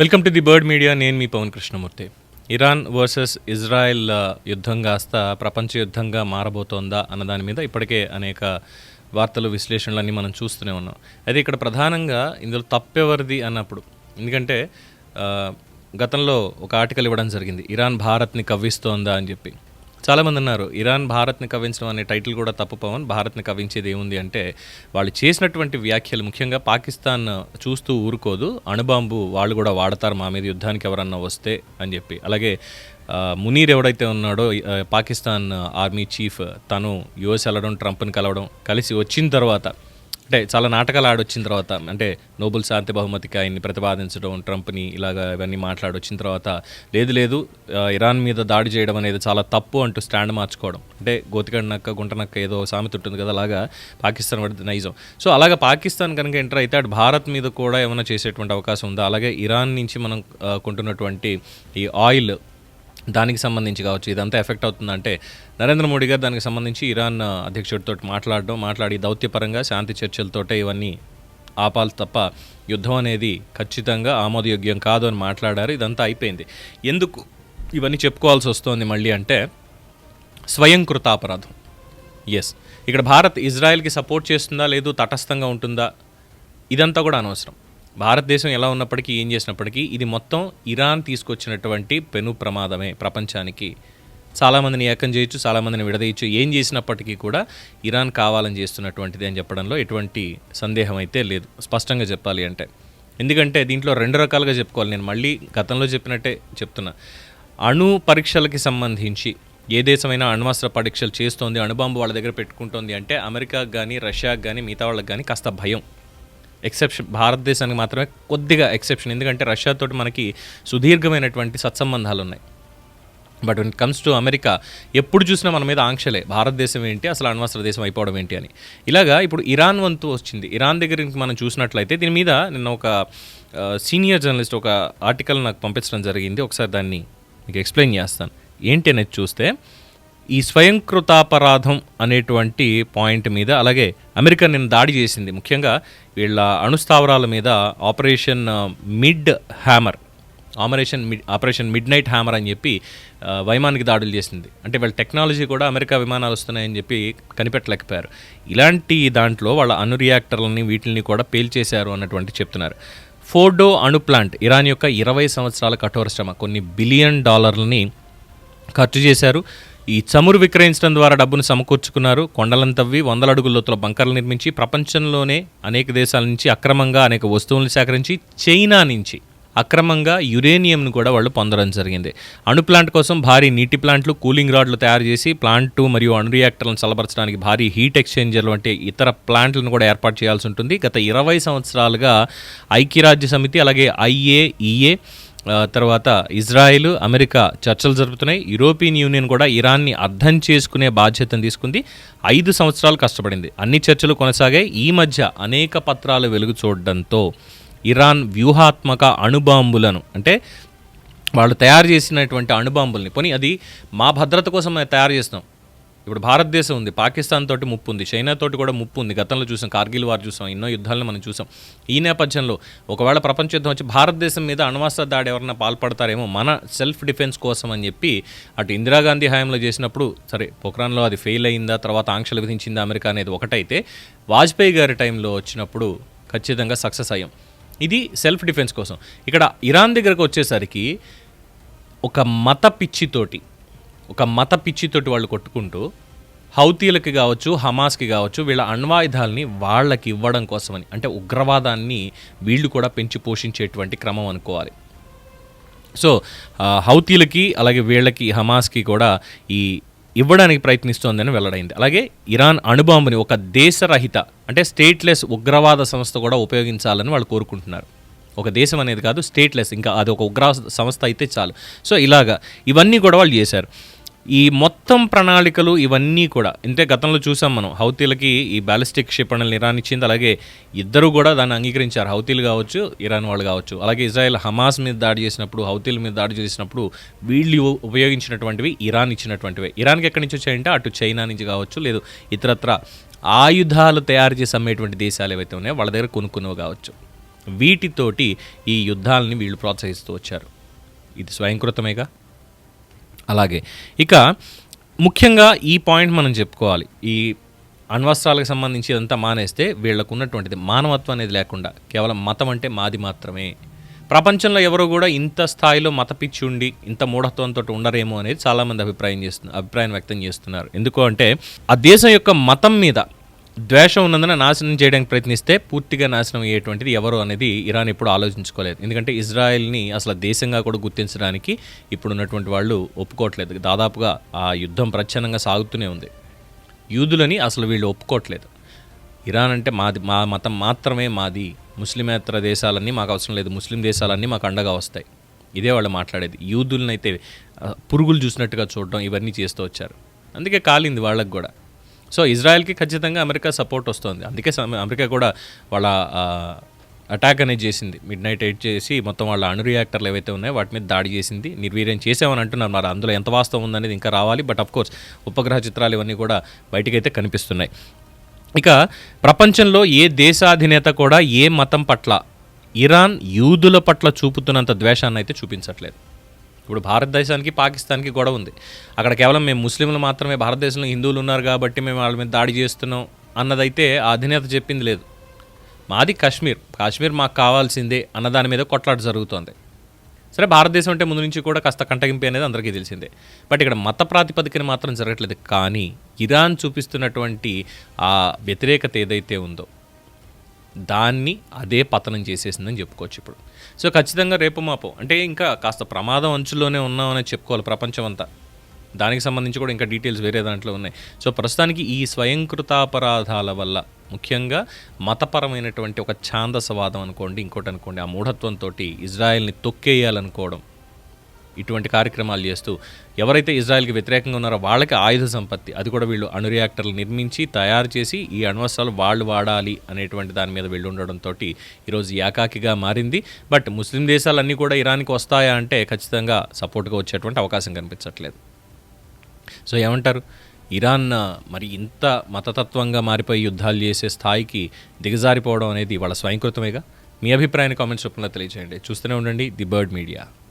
Welcome to the Bird Media. నేను మీ Pawan Krishnamurthy. Iran versus Israel యుద్ధం కాస్త ప్రపంచ యుద్ధంగా మారబోతోందా అన్న దాని మీద ఇప్పటికే అనేక వార్తలు విశ్లేషణలన్నీ మనం చూస్తూనే ఉన్నాం. అయితే ఇక్కడ ప్రధానంగా ఇందులో తప్పెవరిది అన్నప్పుడు ఎందుకంటే గతంలో ఒక ఆర్టికల్ ఇవ్వడం జరిగింది. ఇరాన్ భారత్ని కవ్విస్తోందా అని చెప్పి. చాలామంది ఉన్నారు ఇరాన్ భారత్ని కవ్వించడం అనే టైటిల్ కూడా తప్పు పవన్ భారత్ని కవ్వించేది ఏముంది అంటే వాళ్ళు చేసినటువంటి వ్యాఖ్యలు ముఖ్యంగా పాకిస్తాన్ చూస్తూ ఊరుకోదు అణుబాంబు వాళ్ళు కూడా వాడతారు మా మీద యుద్ధానికి ఎవరన్నా వస్తే అని చెప్పి. అలాగే మునీర్ ఎవడైతే ఉన్నాడో పాకిస్తాన్ ఆర్మీ చీఫ్ తను యుఎస్ వెళ్ళడం ట్రంప్ని కలవడం కలిసి వచ్చిన తర్వాత అంటే చాలా నాటకాలు ఆడొచ్చిన తర్వాత అంటే నోబెల్ శాంతి బహుమతికి ఆయన్ని ప్రతిపాదించడం ట్రంప్ని ఇలాగ ఇవన్నీ మాట్లాడొచ్చిన తర్వాత లేదు లేదు ఇరాన్ మీద దాడి చేయడం అనేది చాలా తప్పు అంటూ స్టాండ్ మార్చుకోవడం. అంటే గోతికడినక్క గుంటనక్క ఏదో సామెత ఉంటుంది కదా అలాగా పాకిస్తాన్ పడితే నైజం. సో అలాగా పాకిస్తాన్ కనుక ఎంటర్ అయితే అటు భారత్ మీద కూడా ఏమైనా చేసేటువంటి అవకాశం ఉందా? అలాగే ఇరాన్ నుంచి మనం కొంటున్నటువంటి ఈ ఆయిల్ దానికి సంబంధించి కావచ్చు ఇదంతా ఎఫెక్ట్ అవుతుందంటే నరేంద్ర మోడీ గారు దానికి సంబంధించి ఇరాన్ అధ్యక్షుడితో మాట్లాడడం మాట్లాడి దౌత్యపరంగా శాంతి చర్చలతోటే ఇవన్నీ ఆపాలి తప్ప యుద్ధం అనేది ఖచ్చితంగా ఆమోదయోగ్యం కాదు అని మాట్లాడారు. ఇదంతా అయిపోయింది. ఎందుకు ఇవన్నీ చెప్పుకోవాల్సి వస్తోంది మళ్ళీ అంటే స్వయంకృతాపరాధం ఎస్ ఇక్కడ భారత్ ఇజ్రాయెల్కి సపోర్ట్ చేస్తుందా లేదు తటస్థంగా ఉంటుందా ఇదంతా కూడా అనవసరం. భారతదేశం ఎలా ఉన్నప్పటికీ ఏం చేసినప్పటికీ ఇది మొత్తం ఇరాన్ తీసుకొచ్చినటువంటి పెను ప్రమాదమే ప్రపంచానికి. చాలామందిని ఏకం చేయొచ్చు చాలామందిని విడదీయచ్చు. ఏం చేసినప్పటికీ కూడా ఇరాన్ కావాలని చేస్తున్నటువంటిది అని చెప్పడంలో ఎటువంటి సందేహం అయితే లేదు. స్పష్టంగా చెప్పాలి అంటే. ఎందుకంటే దీంట్లో రెండు రకాలుగా చెప్పుకోవాలి. నేను మళ్ళీ గతంలో చెప్పినట్టే చెప్తున్నా. అణు పరీక్షలకి సంబంధించి ఏ దేశమైనా అణ్వాస్త్ర పరీక్షలు చేస్తోంది అణుబాంబు వాళ్ళ దగ్గర పెట్టుకుంటోంది అంటే అమెరికాకు కానీ రష్యాకు కానీ మిగతా వాళ్ళకి కానీ కాస్త భయం. ఎక్సెప్షన్ భారతదేశానికి మాత్రమే కొద్దిగా ఎక్సెప్షన్. ఎందుకంటే రష్యాతో మనకి సుదీర్ఘమైనటువంటి సత్సంబంధాలు ఉన్నాయి but when comes to America ఎప్పుడు చూసినా మన మీద ఆంక్షలే. భారతదేశం ఏంటి? అసలు అణ్వస్త్ర దేశం అయిపోవడం ఏంటి అని. ఇలాగా ఇప్పుడు ఇరాన్ వంతు వచ్చింది. ఇరాన్ దగ్గర మనం చూసినట్లయితే దీని మీద నిన్న ఒక సీనియర్ జర్నలిస్ట్ ఒక ఆర్టికల్ నాకు పంపించడం జరిగింది. ఒకసారి దాన్ని మీకు ఎక్స్ప్లెయిన్ చేస్తాను. ఏంటి అనేది చూస్తే ఈ స్వయంకృతాపరాధం అనేటువంటి పాయింట్ మీద అలాగే అమెరికా నిన్న దాడి చేసింది. ముఖ్యంగా వీళ్ళ అణుస్థావరాల మీద operation mid hammer operation mid operation midnight hammer అని చెప్పి వైమానికి దాడులు చేసింది. అంటే వాళ్ళ టెక్నాలజీ కూడా అమెరికా విమానాలు వస్తున్నాయని చెప్పి కనిపెట్టలేకపోయారు. ఇలాంటి దాంట్లో వాళ్ళ అణు రియాక్టర్లని వీటిని కూడా పేల్చేశారు అన్నటువంటి చెప్తున్నారు. ఫోర్డో అణు ప్లాంట్ ఇరాన్ యొక్క ఇరవై సంవత్సరాల కఠోర శ్రమ కొన్ని బిలియన్ డాలర్లని ఖర్చు చేశారు. ఈ చమురు విక్రయించడం ద్వారా డబ్బును సమకూర్చుకున్నారు. కొండలను తవ్వి వందల అడుగుల లోతుల బంకర్లు నిర్మించి ప్రపంచంలోనే అనేక దేశాల నుంచి అక్రమంగా అనేక వస్తువులను సేకరించి చైనా నుంచి అక్రమంగా యురేనియంను కూడా వాళ్ళు పొందడం జరిగింది. అణు ప్లాంట్ కోసం భారీ నీటి ప్లాంట్లు కూలింగ్ రాడ్లు తయారు చేసి ప్లాంట్ మరియు అణు రియాక్టర్లను చల్లబరచడానికి భారీ హీట్ ఎక్స్చేంజర్లు వంటి ఇతర ప్లాంట్లను కూడా ఏర్పాటు చేయాల్సి ఉంటుంది. గత ఇరవై సంవత్సరాలుగా ఐక్యరాజ్య సమితి అలాగే ఐఏఈఏ తర్వాత ఇజ్రాయిల్ అమెరికా చర్చలు జరుపుతున్నాయి. యూరోపియన్ యూనియన్ కూడా ఇరాన్ని అర్థం చేసుకునే బాధ్యతను తీసుకుంది. ఐదు సంవత్సరాలు కష్టపడింది. అన్ని చర్చలు కొనసాగాయి. ఈ మధ్య అనేక పత్రాలు వెలుగు చూడడంతో ఇరాన్ వ్యూహాత్మక అణుబాంబులను అంటే వాళ్ళు తయారు చేసినటువంటి అణుబాంబుల్ని పోనీ అది మా భద్రత కోసం మేము తయారు చేస్తాం ఇప్పుడు భారతదేశం ఉంది పాకిస్తాన్ తోటి ముప్పు ఉంది చైనా తోటి కూడా ముప్పు ఉంది. గతంలో చూసాం కార్గిల్ వారు చూసాం ఎన్నో యుద్ధాలను మనం చూసాం. ఈ నేపథ్యంలో ఒకవేళ ప్రపంచ యుద్ధం వచ్చి భారతదేశం మీద అణవాస్త దాడి ఎవరైనా పాల్పడతారేమో మన సెల్ఫ్ డిఫెన్స్ కోసం అని చెప్పి అటు ఇందిరాగాంధీ హయాంలో చేసినప్పుడు సరే పొక్రాన్లో అది ఫెయిల్ అయిందా తర్వాత ఆంక్షలు విధించిందా అమెరికా అనేది ఒకటైతే వాజ్పేయి గారి టైంలో వచ్చినప్పుడు ఖచ్చితంగా సక్సెస్ అయ్యాం. ఇది సెల్ఫ్ డిఫెన్స్ కోసం. ఇక్కడ ఇరాన్ దగ్గరకు వచ్చేసరికి ఒక మత పిచ్చితోటి ఒక మత పిచ్చితోటి వాళ్ళు కొట్టుకుంటూ హౌతీలకి కావచ్చు హమాస్కి కావచ్చు వీళ్ళ అణ్వాయుధాలని వాళ్ళకి ఇవ్వడం కోసమని. అంటే ఉగ్రవాదాన్ని వీళ్ళు కూడా పెంచి పోషించేటువంటి క్రమం అనుకోవాలి. సో హౌతీలకి అలాగే వీళ్ళకి హమాస్కి కూడా ఈ ఇవ్వడానికి ప్రయత్నిస్తోందని వెల్లడైంది. అలాగే ఇరాన్ అణుబాంబుని ఒక దేశరహిత అంటే స్టేట్లెస్ ఉగ్రవాద సంస్థ కూడా ఉపయోగించాలని వాళ్ళు కోరుకుంటున్నారు. ఒక దేశం అనేది కాదు స్టేట్లెస్ ఇంకా అది ఒక ఉగ్ర సంస్థ అయితే చాలు. సో ఇలాగా ఇవన్నీ కూడా వాళ్ళు చేశారు. ఈ మొత్తం ప్రణాళికలు ఇవన్నీ కూడా అంటే గతంలో చూసాం మనం హౌతీలకి ఈ బ్యాలిస్టిక్ క్షిపణులను ఇరాన్ ఇచ్చింది అలాగే ఇద్దరు కూడా దాన్ని అంగీకరించారు. హౌతీలు కావచ్చు ఇరాన్ వాళ్ళు కావచ్చు. అలాగే ఇజ్రాయెల్ హమాస్ మీద దాడి చేసినప్పుడు హౌతీల మీద దాడి చేసినప్పుడు వీళ్ళు ఉపయోగించినటువంటివి ఇరాన్ ఇచ్చినటువంటివి. ఇరాన్కి ఎక్కడి నుంచి వచ్చాయంటే అటు చైనా నుంచి కావచ్చు లేదు ఇతరత్ర ఆయుధాలు తయారు చేసి అమ్మేటువంటి దేశాలు ఏవైతే ఉన్నాయో వాళ్ళ దగ్గర కొనుక్కున్నవి కావచ్చు. వీటితోటి ఈ యుద్ధాలని వీళ్ళు ప్రోత్సహిస్తూ వచ్చారు. ఇది స్వయంకృతమేగా? అలాగే. ఇక ముఖ్యంగా ఈ పాయింట్ మనం చెప్పుకోవాలి. ఈ అణ్వస్త్రాలకు సంబంధించి ఇదంతా మానేస్తే వీళ్ళకు ఉన్నటువంటిది మానవత్వం అనేది లేకుండా కేవలం మతం అంటే మాది మాత్రమే. ప్రపంచంలో ఎవరు కూడా ఇంత స్థాయిలో మత పిచ్చి ఉండి ఇంత మూఢత్వంతో ఉండరేమో అనేది చాలామంది అభిప్రాయం చేస్తున్నారు అభిప్రాయం వ్యక్తం చేస్తున్నారు. ఎందుకు అంటే ఆ దేశం యొక్క మతం మీద ద్వేషం ఉన్నందున నాశనం చేయడానికి ప్రయత్నిస్తే పూర్తిగా నాశనం అయ్యేటువంటిది ఎవరు అనేది ఇరాన్ ఎప్పుడు ఆలోచించుకోలేదు. ఎందుకంటే ఇజ్రాయెల్ని అసలు దేశంగా కూడా గుర్తించడానికి ఇప్పుడు ఉన్నటువంటి వాళ్ళు ఒప్పుకోవట్లేదు. దాదాపుగా ఆ యుద్ధం ప్రచ్ఛన్నంగా సాగుతూనే ఉంది. యూదులని అసలు వీళ్ళు ఒప్పుకోవట్లేదు. ఇరాన్ అంటే మాది మా మతం మాత్రమే మాది. ముస్లిమేతర దేశాలన్నీ మాకు అవసరం లేదు. ముస్లిం దేశాలన్నీ మాకు అండగా వస్తాయి. ఇదే వాళ్ళు మాట్లాడేది. యూదులనైతే పురుగులు చూసినట్టుగా చూడడం ఇవన్నీ చేస్తూ వచ్చారు. అందుకే కాలింది వాళ్ళకు కూడా. సో ఇజ్రాయెల్కి ఖచ్చితంగా అమెరికా సపోర్ట్ వస్తుంది. అందుకే సమ- అమెరికా కూడా వాళ్ళ అటాక్ అనేది చేసింది. మిడ్ నైట్ ఎయిట్ చేసి మొత్తం వాళ్ళ అణు రియాక్టర్లు ఏవైతే ఉన్నాయో వాటి మీద దాడి చేసింది. నిర్వీర్యం చేసామని అంటున్నారు. మరి అందులో ఎంత వాస్తవం ఉందనేది ఇంకా రావాలి. బట్ అఫ్ కోర్స్ ఉపగ్రహ చిత్రాలు ఇవన్నీ కూడా బయటికైతే కనిపిస్తున్నాయి. ఇక ప్రపంచంలో ఏ దేశాధినేత కూడా ఏ మతం పట్ల ఇరాన్ యూదుల పట్ల చూపుతున్నంత ద్వేషాన్ని అయితే చూపించట్లేదు. ఇప్పుడు భారతదేశానికి పాకిస్తాన్కి గొడవ ఉంది. అక్కడ కేవలం మేము ముస్లింలు మాత్రమే భారతదేశంలో హిందువులు ఉన్నారు కాబట్టి మేము వాళ్ళ మీద దాడి చేస్తున్నాం అన్నదైతే ఆ అధినేత చెప్పింది లేదు. మాది కాశ్మీర్. కాశ్మీర్ మాకు కావాల్సిందే అన్న దాని మీద కొట్లాట జరుగుతోంది. సరే భారతదేశం అంటే ముందు నుంచి కూడా కాస్త కంటగింపు అనేది అందరికీ తెలిసిందే. బట్ ఇక్కడ మత ప్రాతిపదికన మాత్రం జరగట్లేదు. కానీ ఇరాన్ చూపిస్తున్నటువంటి ఆ వ్యతిరేకత ఏదైతే ఉందో దాన్ని అదే పతనం చేసేసిందని చెప్పుకోవచ్చు ఇప్పుడు. సో ఖచ్చితంగా రేపు మాపో. అంటే ఇంకా కాస్త ప్రమాదం అంచులోనే ఉన్నామని చెప్పుకోవాలి ప్రపంచం అంతా దానికి సంబంధించి కూడా ఇంకా డీటెయిల్స్ వేరే దాంట్లో ఉన్నాయి. సో ప్రస్తుతానికి ఈ స్వయంకృతాపరాధాల వల్ల ముఖ్యంగా మతపరమైనటువంటి ఒక ఛాందసవాదం అనుకోండి ఇంకోటి అనుకోండి ఆ మూఢత్వంతో ఇజ్రాయెల్ని తొక్కేయాలనుకోవడం ఇటువంటి కార్యక్రమాలు చేస్తూ ఎవరైతే ఇజ్రాయెల్కి వ్యతిరేకంగా ఉన్నారో వాళ్ళకి ఆయుధ సంపత్తి అది కూడా వీళ్ళు అణు రియాక్టర్లు నిర్మించి తయారు చేసి ఈ అణ్వస్త్రాలు వాళ్ళు వాడాలి అనేటువంటి దాని మీద వీళ్ళు ఉండడంతో ఈరోజు ఏకాకిగా మారింది. బట్ ముస్లిం దేశాలన్నీ కూడా ఇరాన్కి వస్తాయా అంటే ఖచ్చితంగా సపోర్ట్గా వచ్చేటువంటి అవకాశం కనిపించట్లేదు. సో ఏమంటారు? ఇరాన్ మరి ఇంత మతతత్వంగా మారిపోయి యుద్ధాలు చేసే స్థాయికి దిగజారిపోవడం అనేది వాళ్ళ స్వయంకృతమేగా? మీ అభిప్రాయాన్ని కామెంట్స్ రూపంలో తెలియజేయండి చూస్తూనే ఉండండి ది బర్డ్ మీడియా.